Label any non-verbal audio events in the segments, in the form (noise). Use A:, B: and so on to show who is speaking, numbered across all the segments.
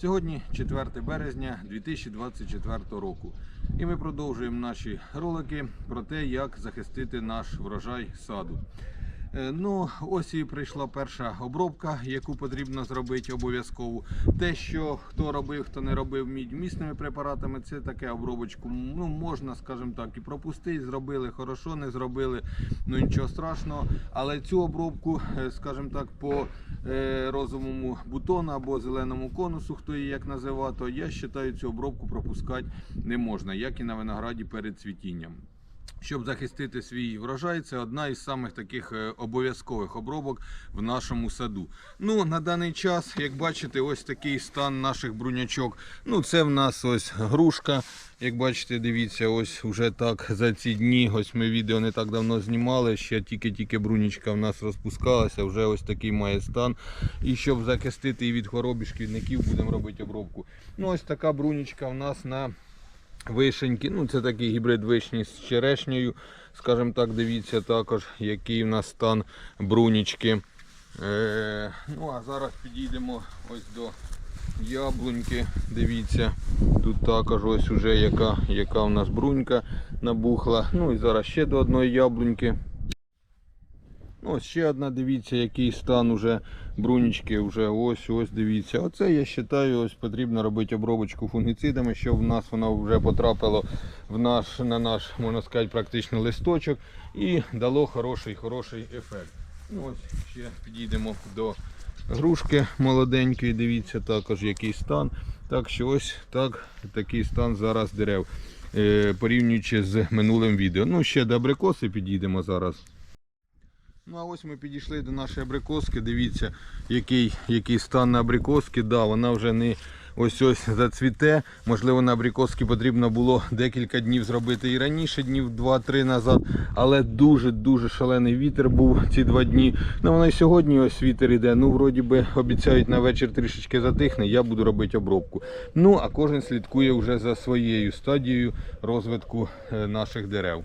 A: Сьогодні 4 березня 2024 року. І ми продовжуємо наші ролики про те, як захистити наш врожай саду. Е, Ну, ось і прийшла перша обробка, яку потрібно зробити обов'язково. Те, що хто робив, хто не робив місними препаратами, це таке обробочку. Ну, можна, скажімо так, і пропустити. Зробили хорошо, не зробили, ну нічого страшного. Але цю обробку, е, скажімо так, по е, розовому бутону або зеленому конусу, хто її як називає, то я вважаю, цю обробку пропускати не можна, як і на винограді перед цвітінням. Щоб захистити свій врожай, це одна із самих таких е, обов'язкових обробок в нашому саду. Ну, на даний час, як бачите, ось такий стан наших брунячок. Ну, це в нас ось грушка. Як бачите, дивіться, ось вже так за ці дні. Ось ми відео не так давно знімали. Ще тільки-тільки брунічка в нас розпускалася, вже ось такий має стан. І щоб захистити її від хвороб і шкідників, будемо робити обробку. Ну, ось така брунічка в нас на вишеньки. Ну, це такий гібрид вишні з черешнею. Скажімо так, дивіться також, який в нас стан брунічки. Е, ну, а зараз підійдемо ось до яблуньки. Дивіться, тут також ось уже яка, яка у нас брунька набухла. Ну і зараз ще до одної яблуньки. Ну, Ось ще одна, дивіться, який стан уже брунічки, вже ось ось дивіться. Оце я вважаю, ось потрібно робити обробочку фунгіцидами, щоб в нас воно вже потрапило в наш, на наш, можна сказати, практично листочок і дало хороший, хороший ефект. Ну, ось ще підійдемо до грушки молоденької, дивіться також який стан. Так що ось так, такий стан зараз дерев, е, порівнюючи з минулим відео. Ну, ще до абрикоси підійдемо зараз. Ну а ось ми підійшли до нашої абрикоски. Дивіться, який, який стан на абрикоски. Да, вона вже не ось ось зацвіте. Можливо, на абрикоски потрібно було декілька днів зробити і раніше, днів 2-3 назад. Але дуже-дуже шалений вітер був ці два дні. Ну воно і сьогодні ось вітер іде. Ну, вроді би, обіцяють на вечір трішечки затихне. Я буду робити обробку. Ну, а кожен слідкує вже за своєю стадією розвитку е, наших дерев.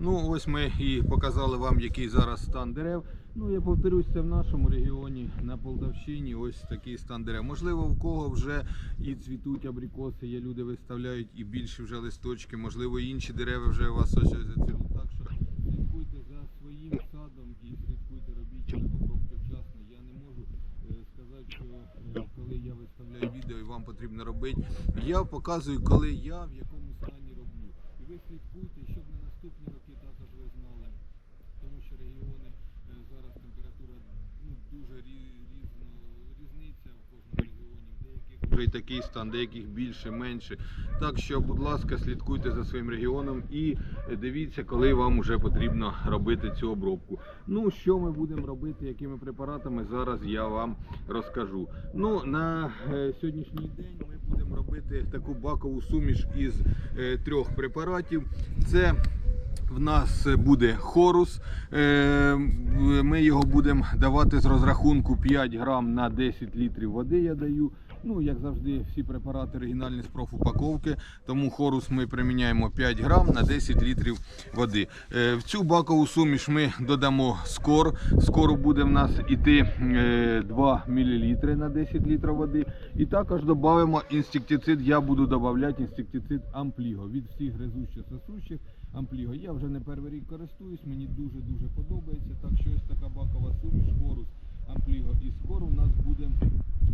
A: Ну, ось ми і показали вам, який зараз стан дерев. Ну, я повторюсь, це в нашому регіоні на Полтавщині. Ось такий стан дерев. Можливо, в кого вже і цвітуть абрикоси, є люди виставляють і більші вже листочки, можливо, інші дерева вже у вас ось зацвітуть. Так що слідкуйте за своїм садом і слідкуйте, робіть обробки вчасно. Я не можу е, сказати, що е, коли я виставляю відео і вам потрібно робити. Я показую, коли я в якому стані роблю. І ви слідкуйте, щоб на наступні роки також ви знали. Тому що регіони е, зараз температура ну, дуже рі- різно різниця в кожному регіоні. І такий стан, деяких більше, менше. Так що, будь ласка, слідкуйте за своїм регіоном і дивіться, коли вам вже потрібно робити цю обробку. Ну, що ми будемо робити, якими препаратами, зараз я вам розкажу. Ну, на е, сьогоднішній день ми будемо робити таку бакову суміш із е, трьох препаратів. Це в нас буде хорус. Е, Ми його будемо давати з розрахунку 5 грам на 10 літрів води. Я даю. Ну, як завжди, всі препарати оригінальні з профупаковки. Тому хорус ми приміняємо 5 грам на 10 літрів води. Е, В цю бакову суміш ми додамо скор. Скору буде в нас іти е, 2 мл на 10 літрів води. І також додамо інсектицид. Я буду додавати інсектицид ампліго від всіх гризучих сосущих. Ампліго. Я вже не перший рік користуюсь, мені дуже-дуже подобається. Так що ось така бакова суміш, хорус, ампліго і скор у нас буде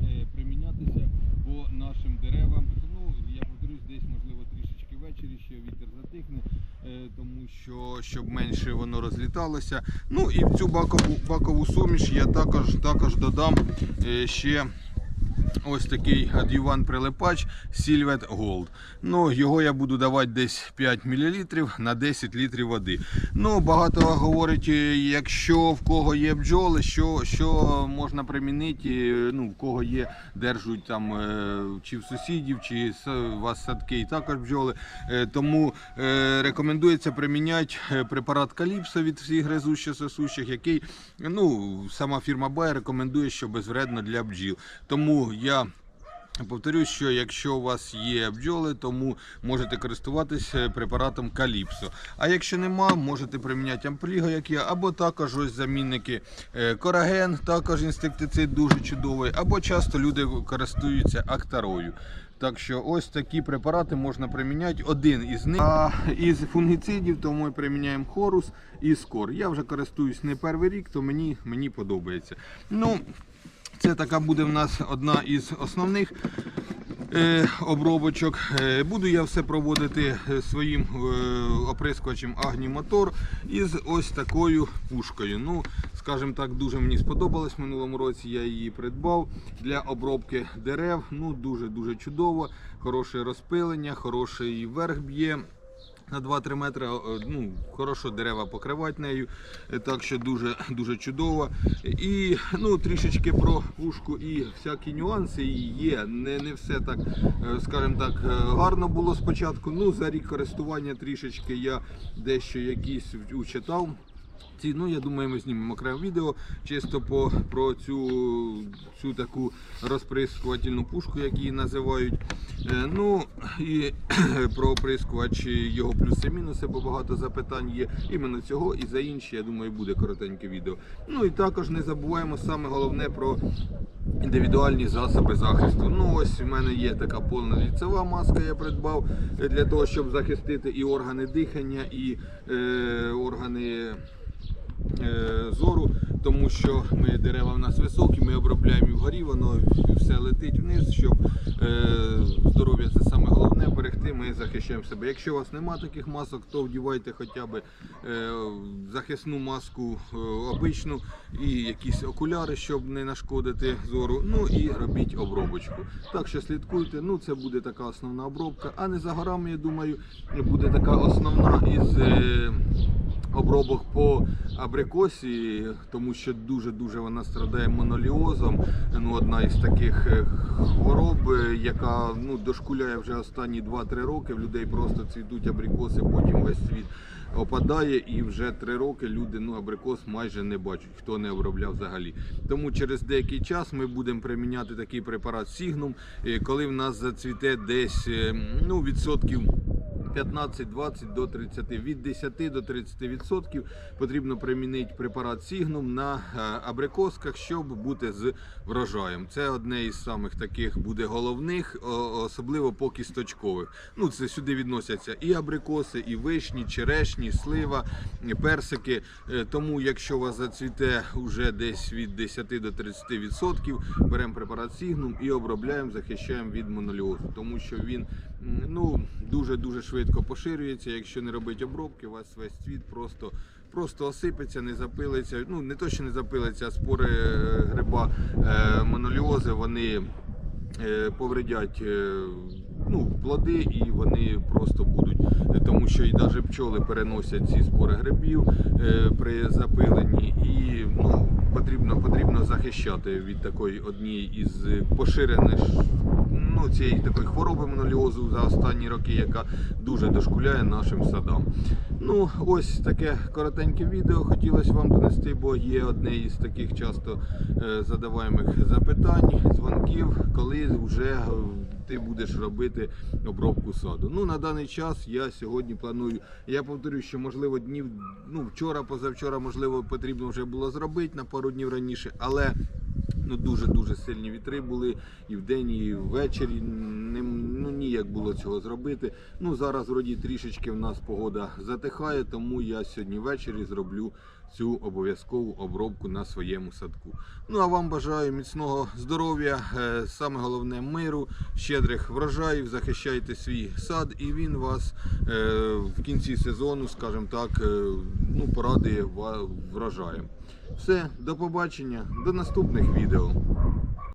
A: е, примінятися по нашим деревам. Ну, я повторюсь, десь можливо трішечки ввечері, ще вітер затихне, е, тому що щоб менше воно розліталося. Ну і в цю бакову, бакову суміш я також, також додам е, ще. Ось такий адюван прилипач Silvet Gold. Ну, його я буду давати десь 5 мл на 10 літрів води. Ну, багато говорить, е, якщо в кого є бджоли, що, що можна примінити, е, ну, в кого є, держуть там е, чи в сусідів, чи у вас садки і також бджоли. Тому рекомендується приміняти препарат Каліпсо від всіх гризучих сосущих, який ну, сама фірма Bayer рекомендує, що безвредно для бджіл. Тому я Повторюсь, що якщо у вас є бджоли, тому можете користуватися препаратом Каліпсо. А якщо нема, можете приміняти ампліго, як я, або також ось замінники е, Кораген, також інсектицид дуже чудовий, або часто люди користуються актарою. Так що ось такі препарати можна приміняти. Один із них. А із фунгіцидів, то ми приміняємо хорус і скор. Я вже користуюсь не перший рік, то мені, мені подобається. Ну, це така буде в нас одна із основних е, обробочок. Е, Буду я все проводити е, своїм оприскувачем Агні Мотор із ось такою пушкою. Ну, скажімо так, дуже мені сподобалось минулому році. Я її придбав для обробки дерев. Ну, дуже дуже чудово. Хороше розпилення, хороший верх б'є. На 2-3 метри е, ну, хорошо дерева покривати нею, е, так що дуже (clears throat) дуже чудово. І ну, трішечки про пушку і всякі нюанси її є. Не, не все так, е, скажімо так, гарно було спочатку. Ну, за рік користування трішечки я дещо якісь учитав. Ці, ну, я думаю, ми знімемо окреме відео чисто по, про цю, цю таку розприскувательну пушку, як її називають. Е, ну і (clears throat) про оприскувач його плюси-мінуси, бо багато запитань є. Іменно цього і за інші, я думаю, буде коротеньке відео. Ну і також не забуваємо саме головне про індивідуальні засоби захисту. Ну ось у мене є така повна ліцева маска, я придбав е, для того, щоб захистити і органи дихання, і е, органи зору, тому що ми дерева в нас високі, ми обробляємо вгорі, воно все летить вниз, щоб е, здоров'я це саме головне берегти. Ми захищаємо себе. Якщо у вас нема таких масок, то вдівайте хоча б е, захисну маску е, обичну і якісь окуляри, щоб не нашкодити зору. Ну і робіть обробочку. Так що слідкуйте. Ну це буде така основна обробка. А не за горами, я думаю, буде така основна із. Обробок по абрикосі, тому що дуже-дуже вона страдає моноліозом. Ну, одна із таких е, хвороб, е, яка ну, дошкуляє вже останні 2-3 роки. В людей просто цвітуть абрикоси, потім весь світ опадає, і вже 3 роки люди ну, абрикос майже не бачать, хто не обробляв взагалі. Тому через деякий час ми будемо приміняти такий препарат Сігнум, е, коли в нас зацвіте десь ну, відсотків. 15-20 до 30, від 10 до 30 відсотків потрібно примінити препарат Сігнум на е, абрикосках, щоб бути з врожаєм. Це одне із самих таких буде головних, особливо по кісточкових. Ну це сюди відносяться і абрикоси, і вишні, черешні, слива, персики. Е, Тому, якщо у вас зацвіте вже десь від 10 до 30 відсотків, беремо препарат Сігнум і обробляємо, захищаємо від моноліозу, тому що він ну дуже дуже швидко поширюється. Якщо не робити обробки, у вас весь цвіт просто. Просто осипеться, не запилиться. Ну не то, що не запилиться, а спори е, гриба е, моноліози вони е, повредять ну, плоди і вони просто будуть, е, тому що і навіть пчоли переносять ці спори грибів е, при запиленні, і ну, потрібно, потрібно захищати від такої однієї із поширених ну, цієї такої хвороби моноліозу за останні роки, яка дуже дошкуляє нашим садам. Ну, ось таке коротеньке відео хотілося вам донести, бо є одне із таких часто е, задаваємих запитань, дзвонків, коли вже ти будеш робити обробку саду. Ну, на даний час я сьогодні планую. Я повторюю, що можливо днів, ну вчора, позавчора, можливо, потрібно вже було зробити на пару днів раніше, але ну дуже дуже сильні вітри були і вдень, і ввечері. Ну ніяк було цього зробити. Ну зараз вроді трішечки в нас погода затихає, тому я сьогодні ввечері зроблю цю обов'язкову обробку на своєму садку. Ну а вам бажаю міцного здоров'я, е, саме головне миру, щедрих врожаїв. Захищайте свій сад, і він вас е, в кінці сезону, скажімо так, е, ну порадує врожаєм. Все, до побачення, до наступних відео.